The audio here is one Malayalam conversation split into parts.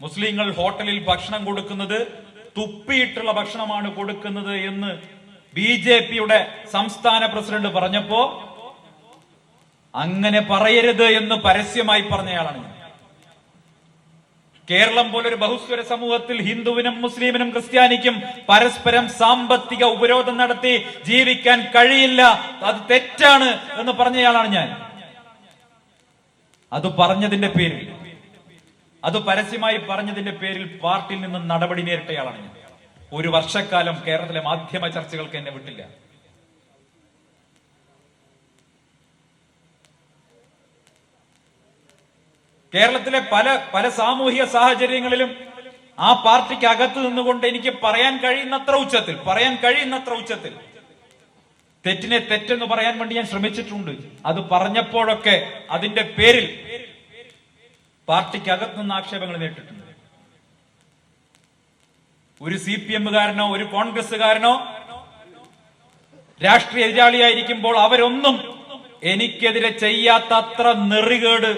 മുസ്ലിങ്ങൾ ഹോട്ടലിൽ ഭക്ഷണം കൊടുക്കുന്നത് തുപ്പിയിട്ടുള്ള ഭക്ഷണമാണ് കൊടുക്കുന്നത് എന്ന് ബി ജെ പിയുടെ സംസ്ഥാന പ്രസിഡന്റ് പറഞ്ഞപ്പോ അങ്ങനെ പറയരുത് എന്ന് പരസ്യമായി പറഞ്ഞയാളാണ് കേരളം പോലൊരു ബഹുസ്വര സമൂഹത്തിൽ ഹിന്ദുവിനും മുസ്ലിമിനും ക്രിസ്ത്യാനിക്കും പരസ്പരം സാമ്പത്തിക ഉപരോധം നടത്തി ജീവിക്കാൻ കഴിയില്ല. അത് തെറ്റാണ് എന്ന് പറഞ്ഞയാളാണ് ഞാൻ. അത് പറഞ്ഞതിന്റെ പേരിൽ. അത് പരസ്യമായി പറഞ്ഞതിന്റെ പേരിൽ പാർട്ടിയിൽ നിന്ന് നടപടി നേരിട്ടയാളാണ് ഞാൻ. ഒരു വർഷക്കാലം കേരളത്തിലെ മാധ്യമ ചർച്ചകൾക്ക് എന്നെ വിട്ടില്ല. കേരളത്തിലെ പല പല സാമൂഹിക സാഹചര്യങ്ങളിലും ആ പാർട്ടിക്ക് അകത്ത് നിന്നുകൊണ്ട് എനിക്ക് പറയാൻ കഴിയുന്നത്ര ഉച്ചത്തിൽ പറയാൻ കഴിയുന്നത്ര ഉച്ചത്തിൽ തെറ്റിനെ തെറ്റെന്ന് പറയാൻ വേണ്ടി ഞാൻ ശ്രമിച്ചിട്ടുണ്ട്. അത് പറഞ്ഞപ്പോഴൊക്കെ അതിന്റെ പേരിൽ പാർട്ടിക്ക് അകത്തുനിന്ന് ആക്ഷേപങ്ങൾ നേരിട്ടിട്ടുണ്ട്. ഒരു സി പി എമ്മുകാരനോ ഒരു കോൺഗ്രസ്സുകാരനോ രാഷ്ട്രീയ എതിരാളിയായിരിക്കുമ്പോൾ അവരൊന്നും എനിക്കെതിരെ ചെയ്യാത്ത അത്ര നെറികേട്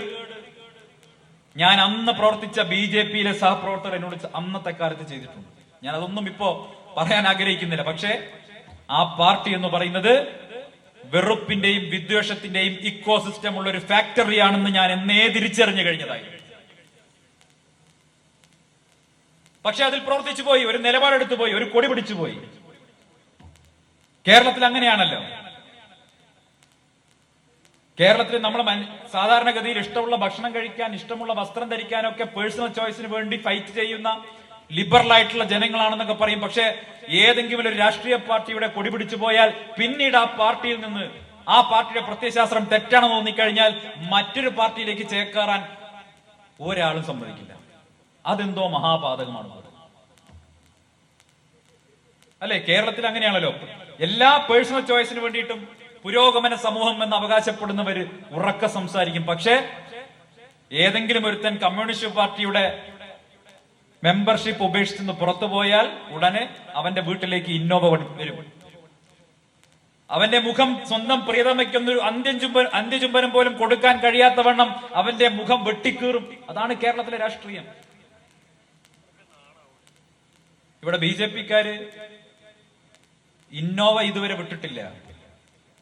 ഞാൻ അന്ന് പ്രവർത്തിച്ച ബി ജെ പിയിലെ സഹപ്രവർത്തകർ എന്നോട് അന്നത്തെ കാലത്ത് ചെയ്തിട്ടുണ്ട്. ഞാൻ അതൊന്നും ഇപ്പോ പറയാൻ ആഗ്രഹിക്കുന്നില്ല. പക്ഷേ ആ പാർട്ടി എന്ന് പറയുന്നത് വെറുപ്പിന്റെയും വിദ്വേഷത്തിന്റെയും ഇക്കോസിസ്റ്റം ഉള്ള ഒരു ഫാക്ടറിയാണെന്ന് ഞാൻ എന്നേ തിരിച്ചറിഞ്ഞു കഴിഞ്ഞതായി. പക്ഷെ അതിൽ പ്രവർത്തിച്ചു പോയി ഒരു നിലപാടെടുത്തു പോയി ഒരു കൊടി പിടിച്ചു പോയി. കേരളത്തിൽ അങ്ങനെയാണല്ലോ. കേരളത്തിൽ നമ്മൾ സാധാരണഗതിയിൽ ഇഷ്ടമുള്ള ഭക്ഷണം കഴിക്കാൻ ഇഷ്ടമുള്ള വസ്ത്രം ധരിക്കാനൊക്കെ പേഴ്സണൽ ചോയ്സിന് വേണ്ടി ഫൈറ്റ് ചെയ്യുന്ന ലിബറൽ ആയിട്ടുള്ള ജനങ്ങളാണെന്നൊക്കെ പറയും. പക്ഷെ ഏതെങ്കിലും ഒരു രാഷ്ട്രീയ പാർട്ടിയുടെ കൊടി പിടിച്ചു പോയാൽ പിന്നീട് ആ പാർട്ടിയിൽ നിന്ന് ആ പാർട്ടിയുടെ പ്രത്യയശാസ്ത്രം തെറ്റാണെന്ന് തോന്നിക്കഴിഞ്ഞാൽ മറ്റൊരു പാർട്ടിയിലേക്ക് ചേക്കേറാൻ ഒരാളും സമ്മതിക്കില്ല. അതെന്തോ മഹാപാതകമാണ്. അല്ലെ? കേരളത്തിൽ അങ്ങനെയാണല്ലോ. എല്ലാ പേഴ്സണൽ ചോയ്സിന് വേണ്ടിയിട്ടും പുരോഗമന സമൂഹം എന്ന് അവകാശപ്പെടുന്നവര് ഉറക്ക സംസാരിക്കും. പക്ഷേ ഏതെങ്കിലും ഒരുത്തൻ കമ്മ്യൂണിസ്റ്റ് പാർട്ടിയുടെ മെമ്പർഷിപ്പ് ഉപേക്ഷിച്ച് പുറത്തു പോയാൽ ഉടനെ അവന്റെ വീട്ടിലേക്ക് ഇന്നോവ വരും. അവന്റെ മുഖം സ്വന്തം പ്രിയതമയ്ക്കൊന്ന് അന്ത്യചുംബ അന്ത്യചുംബനം പോലും കൊടുക്കാൻ കഴിയാത്ത വണ്ണം അവന്റെ മുഖം വെട്ടിക്കീറും. അതാണ് കേരളത്തിലെ രാഷ്ട്രീയം. ഇവിടെ ബി ജെ പിക്കാര് ഇന്നോവ ഇതുവരെ വിട്ടിട്ടില്ല.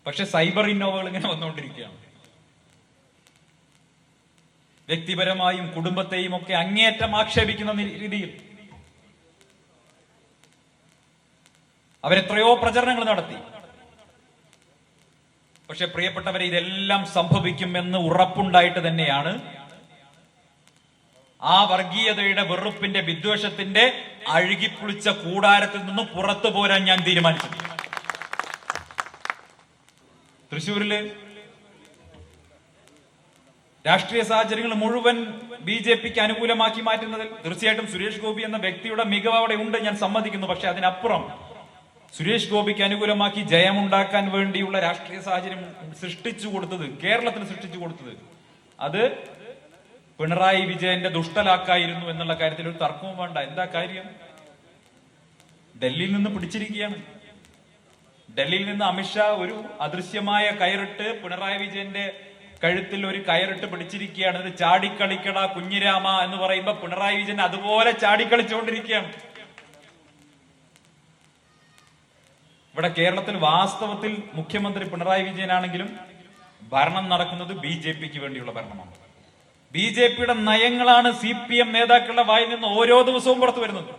പക്ഷെ സൈബർ ഇന്നോവകൾ ഇങ്ങനെ വന്നുകൊണ്ടിരിക്കുകയാണ്. വ്യക്തിപരമായും കുടുംബത്തെയും ഒക്കെ അങ്ങേയറ്റം ആക്ഷേപിക്കുന്ന രീതിയിൽ. അവരെത്രയോ പ്രചരണങ്ങൾ നടത്തി. പക്ഷെ പ്രിയപ്പെട്ടവരെ ഇതെല്ലാം സംഭവിക്കുമെന്ന് ഉറപ്പുണ്ടായിട്ട് തന്നെയാണ് ആ വർഗീയതയുടെ വെറുപ്പിന്റെ വിദ്വേഷത്തിന്റെ അഴുകിപ്പുളിച്ച കൂടാരത്തിൽ നിന്ന് പുറത്തു പോരാൻ ഞാൻ തീരുമാനിച്ചു തൃശൂരിൽ രാഷ്ട്രീയ സാഹചര്യങ്ങൾ മുഴുവൻ ബി ജെ പിക്ക് അനുകൂലമാക്കി മാറ്റുന്നതിൽ തീർച്ചയായിട്ടും സുരേഷ് ഗോപി എന്ന വ്യക്തിയുടെ മികവ് അവിടെ ഉണ്ട് ഞാൻ സമ്മതിക്കുന്നു. പക്ഷെ അതിനപ്പുറം സുരേഷ് ഗോപിക്ക് അനുകൂലമാക്കി ജയമുണ്ടാക്കാൻ വേണ്ടിയുള്ള രാഷ്ട്രീയ സാഹചര്യം സൃഷ്ടിച്ചു കൊടുത്തത് കേരളത്തിന് സൃഷ്ടിച്ചു കൊടുത്തത് അത് പിണറായി വിജയന്റെ ദുഷ്ടലാക്കായിരുന്നു എന്നുള്ള കാര്യത്തിൽ ഒരു തർക്കവും വേണ്ട. എന്താ കാര്യം? ഡൽഹിയിൽ നിന്ന് പിടിച്ചിരിക്കുകയാണ്. ഡൽഹിയിൽ നിന്ന് അമിത്ഷാ ഒരു അദൃശ്യമായ കയറിട്ട് പിണറായി വിജയന്റെ കഴുത്തിൽ ഒരു കയറിട്ട് പിടിച്ചിരിക്കുകയാണ്. ഇത് ചാടിക്കളിക്കട കുഞ്ഞിരാമ എന്ന് പറയുമ്പോ പിണറായി വിജയൻ അതുപോലെ ചാടിക്കളിച്ചുകൊണ്ടിരിക്കുകയാണ്. ഇവിടെ കേരളത്തിൽ വാസ്തവത്തിൽ മുഖ്യമന്ത്രി പിണറായി വിജയനാണെങ്കിലും ഭരണം നടക്കുന്നത് ബി ജെ പിക്ക് വേണ്ടിയുള്ള ഭരണമാണ്. ബി ജെ പിയുടെ നയങ്ങളാണ് സി പി എം നേതാക്കളുടെ വായിൽ നിന്ന് ഓരോ ദിവസവും പുറത്തു വരുന്നത്.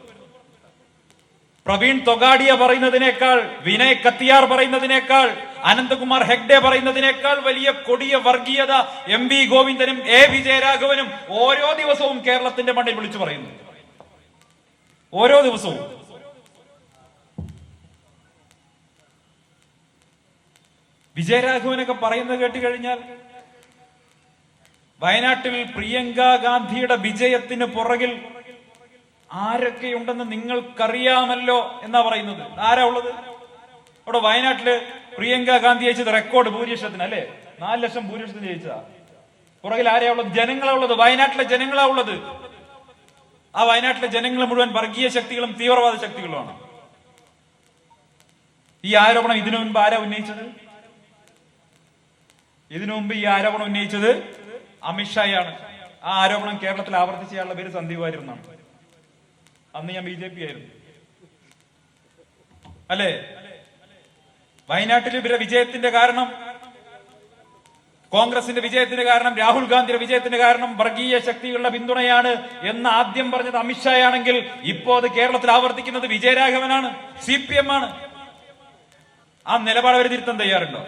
പ്രവീൺ തൊഗാഡിയ പറയുന്നതിനേക്കാൾ വിനയ് കത്തിയാർ പറയുന്നതിനേക്കാൾ അനന്തകുമാർ ഹെഗ്ഡെ പറയുന്നതിനേക്കാൾ വലിയ കൊടിയ വർഗീയത എം വി ഗോവിന്ദനും എ വി ജയരാഘവനും ഓരോ ദിവസവും കേരളത്തിന്റെ മണ്ണിൽ വിളിച്ചു പറയുന്നു. ഓരോ ദിവസവും. വിജയരാഘവനൊക്കെ പറയുന്നത് കേട്ട് കഴിഞ്ഞാൽ വയനാട്ടിൽ പ്രിയങ്ക ഗാന്ധിയുടെ വിജയത്തിന് പുറകിൽ ആരൊക്കെയുണ്ടെന്ന് നിങ്ങൾക്കറിയാമല്ലോ എന്നാ പറയുന്നത്. ആരാ ഉള്ളത്? അവിടെ വയനാട്ടിൽ പ്രിയങ്ക ഗാന്ധി ജയിച്ചത് റെക്കോർഡ് ഭൂരിപക്ഷത്തിന് അല്ലേ? നാല് ലക്ഷം ഭൂരിപക്ഷത്തിന് ജയിച്ചതാ. പുറകിൽ ആരെയാ ഉള്ളത്? ജനങ്ങളാ ഉള്ളത്. വയനാട്ടിലെ ജനങ്ങളാ ഉള്ളത്. ആ വയനാട്ടിലെ ജനങ്ങൾ മുഴുവൻ വർഗീയ ശക്തികളും തീവ്രവാദ ശക്തികളുമാണ്. ഈ ആരോപണം ഇതിനു മുൻപ് ആരാ ഉന്നയിച്ചത്? ഇതിനു മുമ്പ് ഈ ആരോപണം ഉന്നയിച്ചത് അമിത്ഷായാണ് ആ ആരോപണം കേരളത്തിൽ ആവർത്തിച്ചയാളുടെ പേര് സന്ദീപ് വാര്യർ എന്നാണ്. അന്ന് ഞാൻ ബി ജെ പി ആയിരുന്നു. അല്ലേ? വയനാട്ടിൽ ഇവരുടെ വിജയത്തിന്റെ കാരണം കോൺഗ്രസിന്റെ വിജയത്തിന് കാരണം രാഹുൽ ഗാന്ധിയുടെ വിജയത്തിന് കാരണം വർഗീയ ശക്തികളുടെ പിന്തുണയാണ് എന്ന് ആദ്യം പറഞ്ഞത് അമിത്ഷായാണെങ്കിൽ ഇപ്പോ അത് കേരളത്തിൽ ആവർത്തിക്കുന്നത് വിജയരാഘവനാണ് സി പി എം ആണ്. ആ നിലപാട് അവർ തിരുത്താൻ തയ്യാറുണ്ടോ?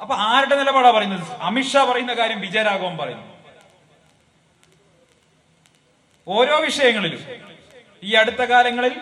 അപ്പൊ ആരുടെ നിലപാടാ പറയുന്നത്? അമിത്ഷാ പറയുന്ന കാര്യം വിജയരാഘവൻ പറയുന്നു. ഓരോ വിഷയങ്ങളിലും ഈ അടുത്ത കാലങ്ങളിൽ